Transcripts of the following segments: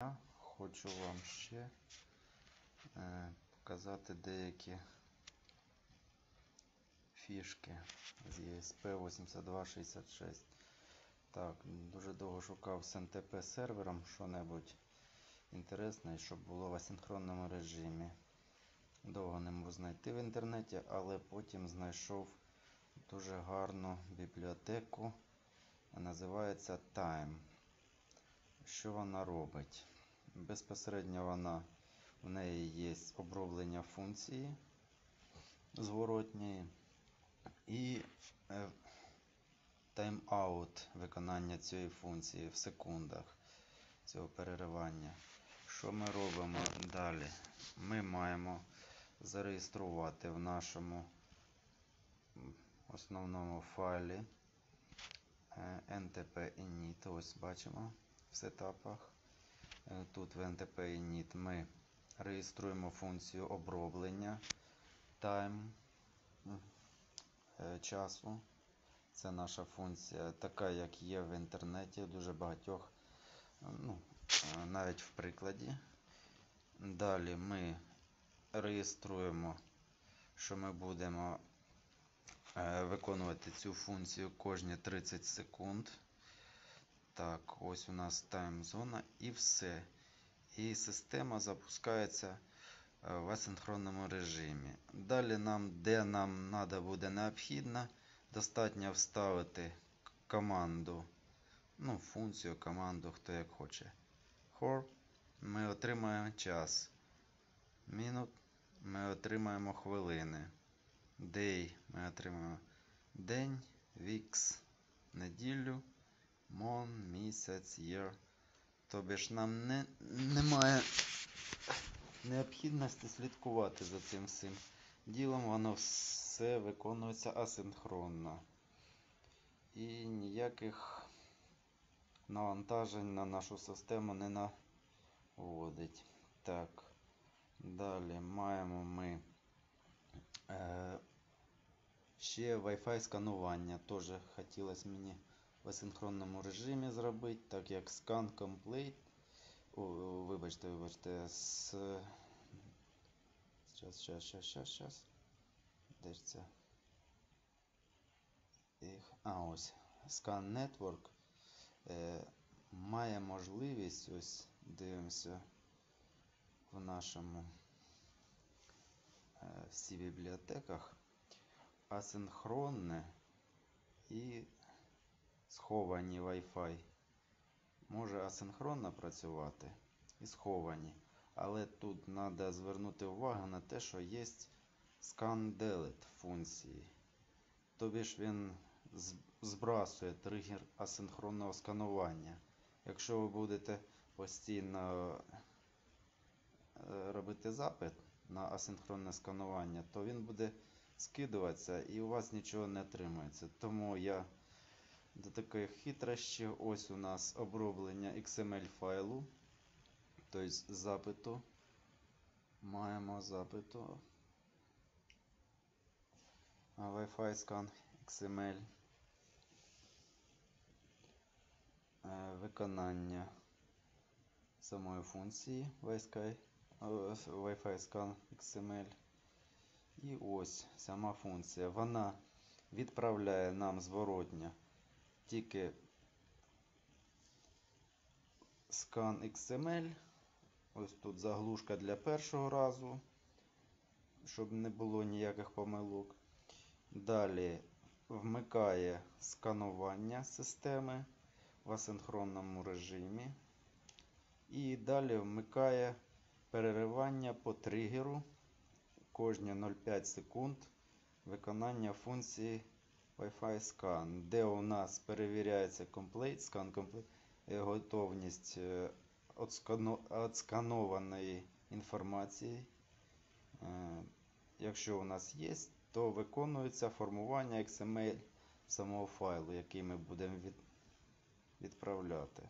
Я хочу вам ще е, показати деякі фішки з ESP8266. Так, дуже довго шукав з NTP сервером що-небудь інтересне, щоб було в асинхронному режимі. Довго не можу знайти в інтернеті, але потім знайшов дуже гарну бібліотеку. Називається Time. Що вона робить? Безпосередньо вона в неї є оброблення функції зворотньої і е, тайм-аут виконання цієї функції в секундах цього переривання. Що ми робимо далі? Ми маємо зареєструвати в нашому основному файлі е, NTP init. Ось бачимо сетапах. Е, Тут в NTP init ми реєструємо функцію оброблення time е, часу. Це наша функція, така, як є в інтернеті, дуже багатьох, ну, е, навіть в прикладі. Далі ми реєструємо, що ми будемо виконувати цю функцію кожні 30 секунд. Так, ось у нас тайм-зона і все. І система запускається е, в асинхронному режимі. Далі нам, де нам треба буде необхідно, достатньо вставити команду, ну, функцію, команду, хто як хоче. For ми отримаємо час. Minute ми отримаємо хвилини. Day ми отримаємо день, weeks, неділю, мон, місяць, year. Тобі ж нам не, немає необхідності слідкувати за цим всім ділом, воно все виконується асинхронно. І ніяких навантажень на нашу систему не наводить. Так, далі маємо ми е, ще Wi-Fi сканування. Теж хотілося мені в асинхронному режимі зробити, так як Scan Complete. О, вибачте, вибачте, з. Щас, щас, щас, щас, щас. Де ж це? Їх- А, ось. Scan Network е, має можливість, ось дивимося в нашому е, всі бібліотеках асинхронне і сховані Wi-Fi. Може асинхронно працювати і сховані. Але тут треба звернути увагу на те, що є scan delete функції. Тобі ж він збрасує тригер асинхронного сканування. Якщо ви будете постійно е, робити запит на асинхронне сканування, то він буде скидуватися і у вас нічого не отримається. Тому я до такої хитрощі, ось у нас оброблення XML файлу, тобто запиту. Маємо запиту Wi-Fi scan XML. Е, Виконання самої функції Wi-Fi, е, scan XML. І ось сама функція. Вона відправляє нам зворотня тільки scan XML. Ось тут заглушка для першого разу, щоб не було ніяких помилок. Далі вмикає сканування системи в асинхронному режимі. І далі вмикає переривання по тригеру кожні 0,5 секунд виконання функції Wi-Fi Scan, де у нас перевіряється complete, scan complete, е, готовність е, отсканованої інформації. Е, Якщо у нас є, то виконується формування XML самого файлу, який ми будемо відправляти.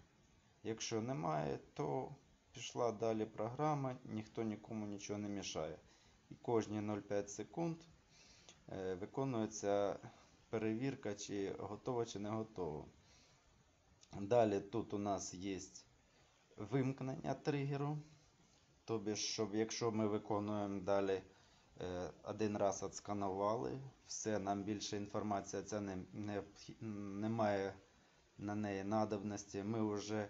Якщо немає, то пішла далі програма, ніхто нікому нічого не мішає. І кожні 0,5 секунд виконується перевірка, чи готово, чи не готово. Далі тут у нас є вимкнення тригеру. Тобі, щоб якщо ми виконуємо далі е, один раз отсканували, все, нам більше інформація ця не, не, немає на неї надобності. Ми вже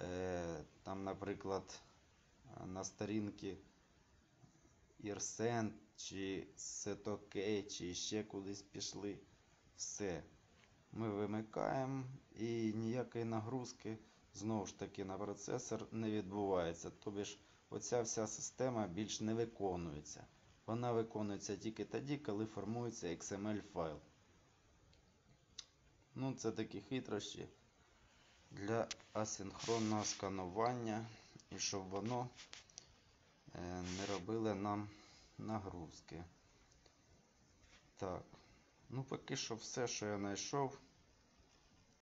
е, там, наприклад, на сторінки Ірсен чи Сетокей, чи ще кудись пішли. Все. Ми вимикаємо і ніякої нагрузки знову ж таки на процесор не відбувається. Тобі ж оця вся система більш не виконується. Вона виконується тільки тоді, коли формується XML файл. Ну, це такі хитрощі для асинхронного сканування і щоб воно е, не робило нам нагрузки. Так, ну поки що все, що я знайшов.